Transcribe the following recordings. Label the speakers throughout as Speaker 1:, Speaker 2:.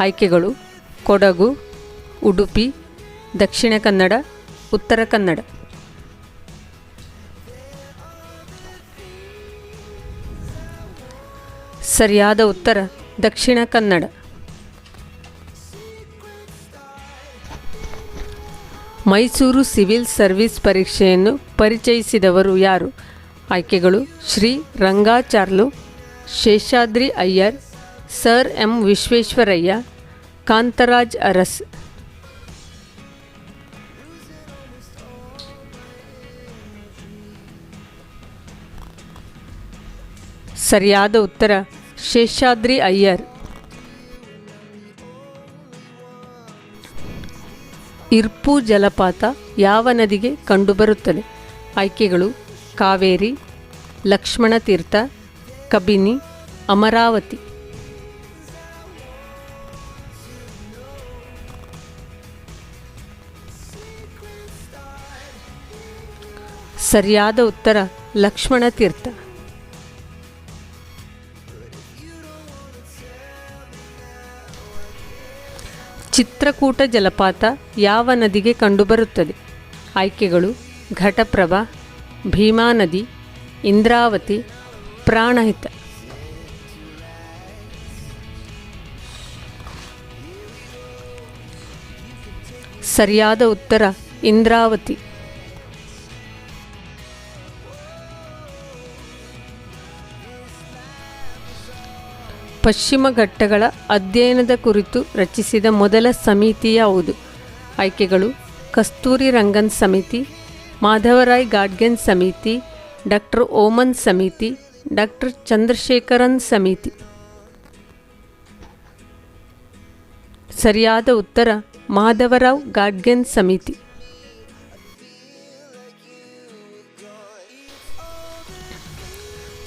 Speaker 1: ಆಯ್ಕೆಗಳು ಕೊಡಗು, ಉಡುಪಿ, ದಕ್ಷಿಣ ಕನ್ನಡ, ಉತ್ತರ ಕನ್ನಡ. ಸರಿಯಾದ ಉತ್ತರ ದಕ್ಷಿಣ ಕನ್ನಡ. ಮೈಸೂರು ಸಿವಿಲ್ ಸರ್ವಿಸ್ ಪರೀಕ್ಷೆಯನ್ನು ಪರಿಚಯಿಸಿದವರು ಯಾರು? ಆಯ್ಕೆಗಳು ಶ್ರೀ ರಂಗಾಚಾರ್ಲು ಶೇಷಾದ್ರಿ ಅಯ್ಯರ್, ಸರ್ ಎಂ ವಿಶ್ವೇಶ್ವರಯ್ಯ ಕಾಂತರಾಜ್ ಅರಸ್. ಸರಿಯಾದ ಉತ್ತರ, ಶೇಷಾದ್ರಿ ಅಯ್ಯರ್. ಇರ್ಪು ಜಲಪಾತ ಯಾವ ನದಿಗೆ ಕಂಡುಬರುತ್ತದೆ? ಆಯ್ಕೆಗಳು, ಕಾವೇರಿ ಲಕ್ಷ್ಮಣ ತೀರ್ಥ ಕಬಿನಿ, ಅಮರಾವತಿ. ಸರಿಯಾದ ಉತ್ತರ ಲಕ್ಷ್ಮಣ ತೀರ್ಥ. ಚಿತ್ರಕೂಟ ಜಲಪಾತ ಯಾವ ನದಿಗೆ ಕಂಡುಬರುತ್ತದೆ? ಆಯ್ಕೆಗಳು ಘಟಪ್ರಭಾ, ಭೀಮಾ ನದಿ, ಇಂದ್ರಾವತಿ, ಪ್ರಾಣಹಿತ. ಸರಿಯಾದ ಉತ್ತರ ಇಂದ್ರಾವತಿ. ಪಶ್ಚಿಮ ಘಟ್ಟಗಳ ಅಧ್ಯಯನದ ಕುರಿತು ರಚಿಸಿದ ಮೊದಲ ಸಮಿತಿ ಯಾವುದು? ಆಯ್ಕೆಗಳು, ಕಸ್ತೂರಿ ರಂಗನ್ ಸಮಿತಿ, ಮಾಧವರಾಯ್ ಗಾಡ್ಗೆನ್ ಸಮಿತಿ, ಡಾಕ್ಟರ್ ಓಮನ್ ಸಮಿತಿ, ಡಾಕ್ಟರ್ ಚಂದ್ರಶೇಖರನ್ ಸಮಿತಿ. ಸರಿಯಾದ ಉತ್ತರ, ಮಾಧವರಾವ್ ಗಾಡ್ಗೆನ್ ಸಮಿತಿ.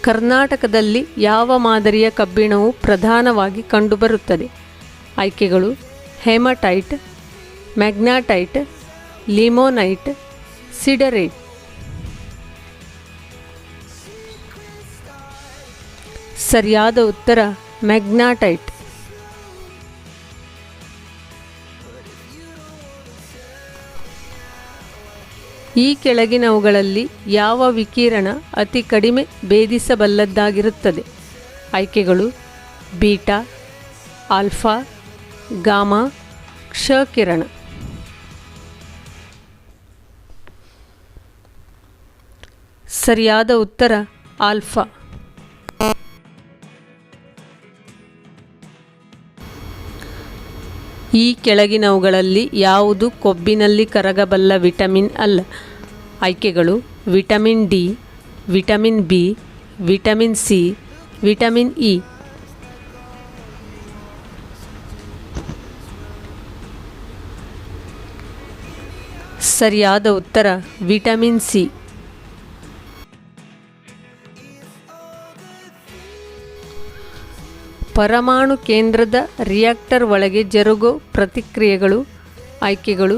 Speaker 1: ಕರ್ನಾಟಕದಲ್ಲಿ ಯಾವ ಮಾದರಿಯ ಕಬ್ಬಿಣವು ಪ್ರಧಾನವಾಗಿ ಕಂಡುಬರುತ್ತದೆ? ಆಯ್ಕೆಗಳು ಹೆಮಟೈಟ್ ಮ್ಯಾಗ್ನಾಟೈಟ್ ಲಿಮೋನೈಟ್ ಸಿಡರೇಟ್. ಸರಿಯಾದ ಉತ್ತರ ಮ್ಯಾಗ್ನಾಟೈಟ್. ಈ ಕೆಳಗಿನವುಗಳಲ್ಲಿ ಯಾವ ವಿಕಿರಣ ಅತಿ ಕಡಿಮೆ ಭೇದಿಸಬಲ್ಲದ್ದಾಗಿರುತ್ತದೆ? ಆಯ್ಕೆಗಳು ಬೀಟಾ, ಆಲ್ಫಾ, ಗಾಮಾ, ಕ್ಷಕಿರಣ. ಸರಿಯಾದ ಉತ್ತರ ಆಲ್ಫಾ. ಈ ಕೆಳಗಿನವುಗಳಲ್ಲಿ ಯಾವುದು ಕೊಬ್ಬಿನಲ್ಲಿ ಕರಗಬಲ್ಲ ವಿಟಮಿನ್ ಅಲ್ಲ. ಆಯ್ಕೆಗಳು, vitamin D, vitamin B, vitamin C, vitamin E. ಸರಿಯಾದ ಉತ್ತರ, ವಿಟಮಿನ್ ಸಿ. ಪರಮಾಣು ಕೇಂದ್ರದ ರಿಯಾಕ್ಟರ್ ಒಳಗೆ ಜರುಗೋ ಪ್ರತಿಕ್ರಿಯೆಗಳು, ಆಯ್ಕೆಗಳು,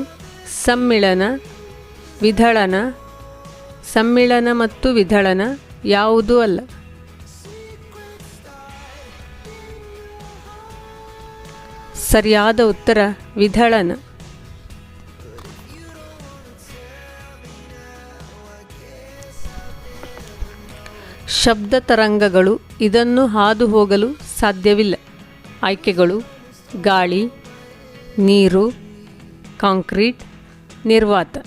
Speaker 1: ಸಮ್ಮಿಳನ ವಿಧಳನ ಸಮ್ಮಿಳನ ಮತ್ತು ವಿಧಳನ ಯಾವುದೂ ಅಲ್ಲ. ಸರಿಯಾದ ಉತ್ತರ ವಿಧಳನ ಶಬ್ದ ತರಂಗಗಳು ಇದನ್ನು ಹಾದು ಹೋಗಲು ಸಾಧ್ಯವಿಲ್ಲ. ಆಯ್ಕೆಗಳು, ಗಾಳಿ, ನೀರು, ಕಾಂಕ್ರೀಟ್, ನಿರ್ವಾತ.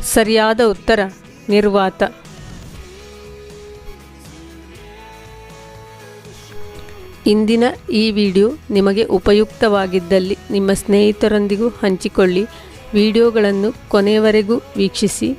Speaker 1: ಸರಿಯಾದ ಉತ್ತರ, ನಿರ್ವಾತ. ಇಂದಿನ ಈ ವಿಡಿಯೋ ನಿಮಗೆ ಉಪಯುಕ್ತವಾಗಿದ್ದಲ್ಲಿ ನಿಮ್ಮ ಸ್ನೇಹಿತರೊಂದಿಗೂ ಹಂಚಿಕೊಳ್ಳಿ. ವಿಡಿಯೋಗಳನ್ನು ಕೊನೆಯವರೆಗೂ ವೀಕ್ಷಿಸಿ.